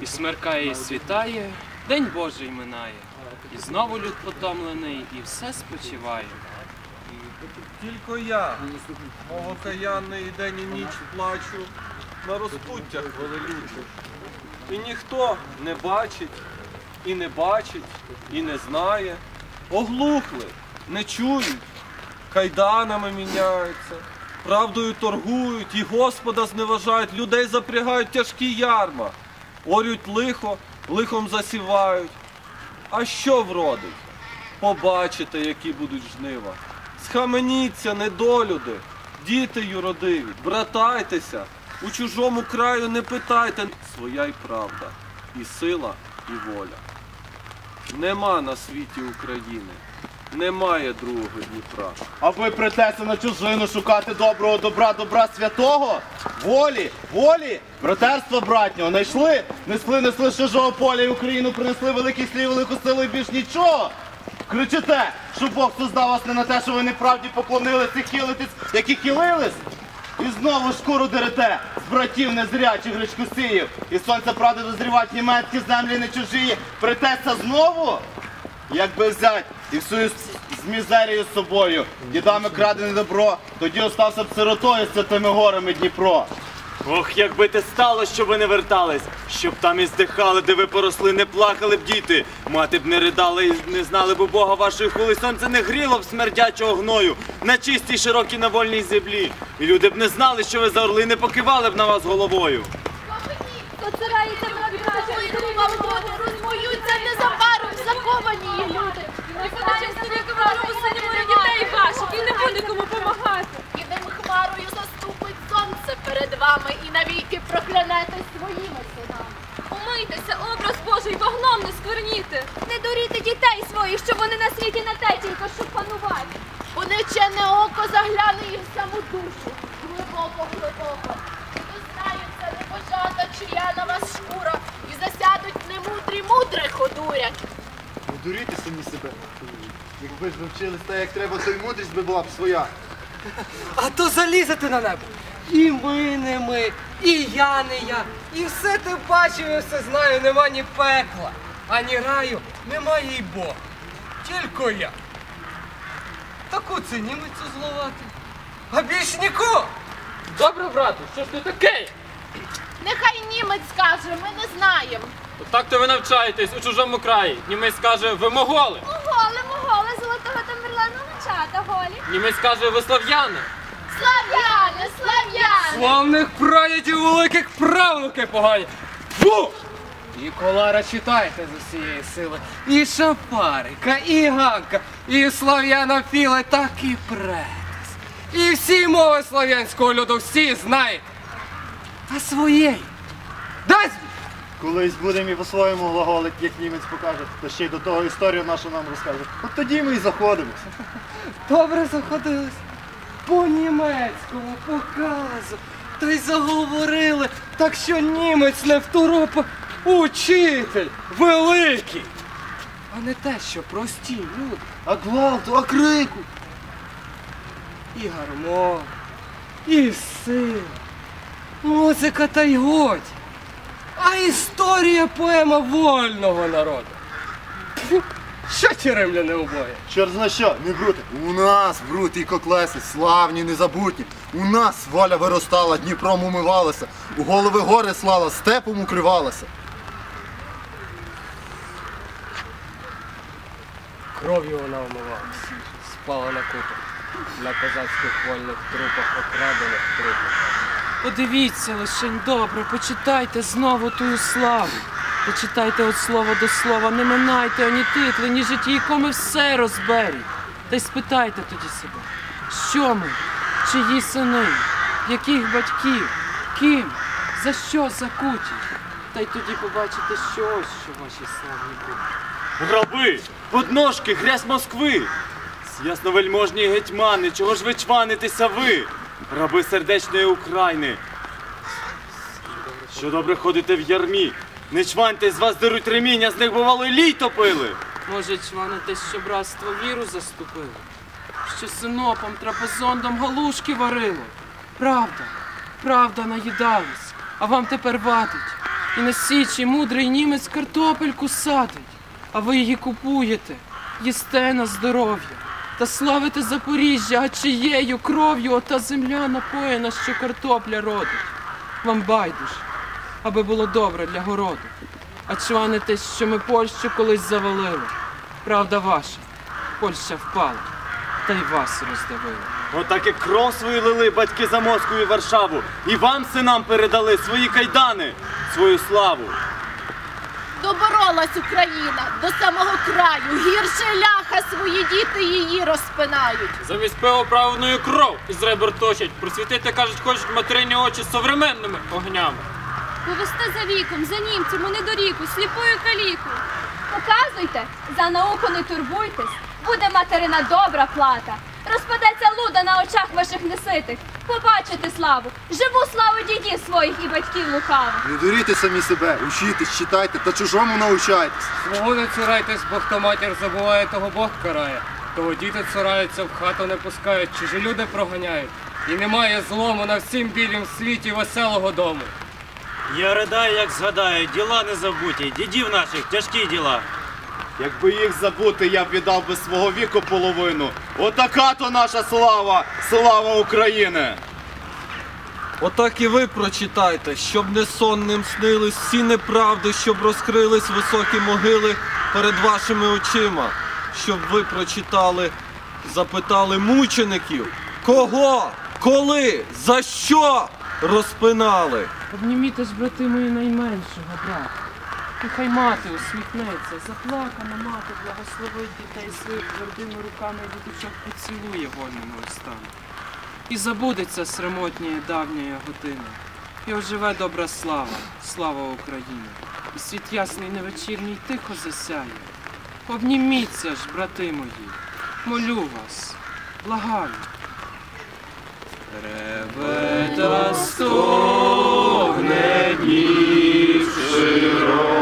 І смеркає, і світає, день Божий минає, і знову люд потомлений, і все спочиває. Тільки я, мов окаянний і день і ніч плачу на розпуттях велелюдних. І ніхто не бачить, і не бачить, і не знає. Оглухли, не чують, кайданами міняються, правдою торгують, і Господа зневажають, людей запрягають тяжкі ярма, орють лихо, лихом засівають. А що вродить? Побачите, які будуть жнива. Схаменіться, недолюди, діти юродиві, братайтеся, у чужому краю не питайте. Своя й правда, і сила, і воля. Нема на світі України, немає другого Дніпра. А ви притеся на чужину шукати доброго добра, добра святого? Волі, волі, братерства братнього, знайшли, несли, несли з чужого поля і Україну принесли великий слів, велику силу і більш нічого. Кричите, що Бог создав вас не на те, що ви неправді поклонились і хилитесь, як і хилились. І знову шкуру дерете з братів незрячих гречкосіїв. І сонце правди дозрівать німецькі землі не чужі. Притеся знову? Якби взять і всю з мізерією з собою, дідами крадене добро, тоді остався б сиротою з святими горами Дніпро. Ох, якби те стало, що ви не вертались, щоб там і здихали, де ви поросли, не плакали б діти. Мати б не ридала і не знали б Бога вашої хули, сонце не гріло б смердячого гною на чистій, широкій на вольній землі. І люди б не знали, що ви за орли, не покивали б на вас головою. Над нашою свободу, розмоються незабаром заковані є люди. Дітей ваших, і не буде кому помагати. І ним хмарою заступить сонце перед вами і навіки проклянете своїми синами. Умийтеся, образ Божий вогном не скверніти. Не дуріти дітей своїх, що вони на світі не те тільки, щоб панувати. Бо нечене око загляне їм в саму душу. Глибоко, глибоко. Дознаються небожата, чия на вас шкура, і засядуть немудрі мудрих одурять. Не дуріте самі себе. Якби ж ви вчились так, як треба, то й мудрість би була б своя. А то залізати на небо. І ми не ми, і я не я. І все ти бачив, і все знаю, нема ні пекла, ані раю, немає й Бога. Тільки я. Таку це німецю зловати. А більш нікого. Добре, брату, що ж ти такий? Нехай німець скаже, ми не знаємо. Так то ви навчаєтесь у чужому краї. Німець каже, ви моголи. Моголи, моголи, золотого тамберленого мечата голі. Німець каже, ви слав'яни. Слав'яни, слав'яни! Славних прадідів великих правнуки погані. Фу! І колара читайте з усієї сили. І Шапарика, і Ганка, і Слав'яна Філа, так і претес. І всі мови слав'янського люду, всі знаєте. А своєї. Дай? Колись будемо і по-своєму глаголити, як німець покаже, то ще й до того історію нашу нам розкаже. От тоді ми і заходимося. Добре заходились. По-німецькому показу. Та й заговорили, так що німець не второпа учитель великий. А не те, що прості люди. А гвалту, а крику. І гармон, і сила, музика та й годі. А історія поема вольного народу. Що ті римляни обоє? Чорт зна що, не брути. У нас брути і коклеси, славні, незабутні. У нас воля виростала, Дніпром умивалася, у голови гори слала, степом укривалася. Кров'ю вона умивалася, спала на кутах, на козацьких вольних трупах, окрадених трупах. Подивіться лишень добре, почитайте знову тую славу. Почитайте від слова до слова, не минайте ані титли, ні житті, коми все розберіть. Та й спитайте тоді себе, що ми, чиї сини, яких батьків, ким, за що закуті. Та й тоді побачите, що ось що ваші славні були. Граби, подножки, грязь Москви. Ясновельможні гетьмани, чого ж ви чванитеся ви? Раби сердечної України. Що добре ходите в ярмі? Не чваньте, з вас деруть реміння, з них бувало лій топили. Може, чванитесь, що братство віру заступило, що синопом, трапезондом галушки варило. Правда, правда, наїдались, а вам тепер вадить. І на січі мудрий німець картопельку садить, а ви її купуєте, їсте на здоров'я. Та славите Запоріжжя, а чиєю кров'ю ота земля напоєна, що картопля родить. Вам байдуже, аби було добре для городу. А чваните, що ми Польщу колись завалили. Правда ваша, Польща впала, та й вас роздавила. Отак як кров свою лили батьки за Москву і Варшаву, і вам синам передали свої кайдани, свою славу. Доборолась Україна до самого краю. Гірше ляха свої діти її розпинають. Замість пива правильною кров із ребер точать. Просвітити, кажуть, хочуть материні очі современними огнями. Повести за віком, за німцем, у недоріку, сліпою каліку. Показуйте, за науку не турбуйтесь, буде материна добра плата. Розпадеться луда на очах ваших неситих. Побачите славу, живу славу дідів своїх і батьків лукавих. Не дуріте самі себе, учітесь, читайте та чужому научайтесь. Свого не цурайтесь, бо хто матір забуває, того Бог карає. Того діти цураються, в хату не пускають, чужі люди проганяють. І немає злому на всім білім світі веселого дому. Я ридаю, як згадаю, діла не забуті, дідів наших тяжкі діла. Якби їх забути, я б віддав би свого віку половину. Отака то наша слава! Слава України! Отак і ви прочитайте, щоб не сонним снились всі неправди, щоб розкрились високі могили перед вашими очима. Щоб ви прочитали, запитали мучеників, кого, коли, за що розпинали. Обніміте ж, брати мої найменшого брата. Нехай мати усміхнеться, заплакана мати благословить дітей своїх твердими руками і діточок поцілує вольними устами. І забудеться срамотніє давняя година. І оживе добра слава, слава Україні. І світ ясний невечірній тихо засяє. Обніміться ж, брати мої, молю вас, благаю. Реве та стогне днів широкий,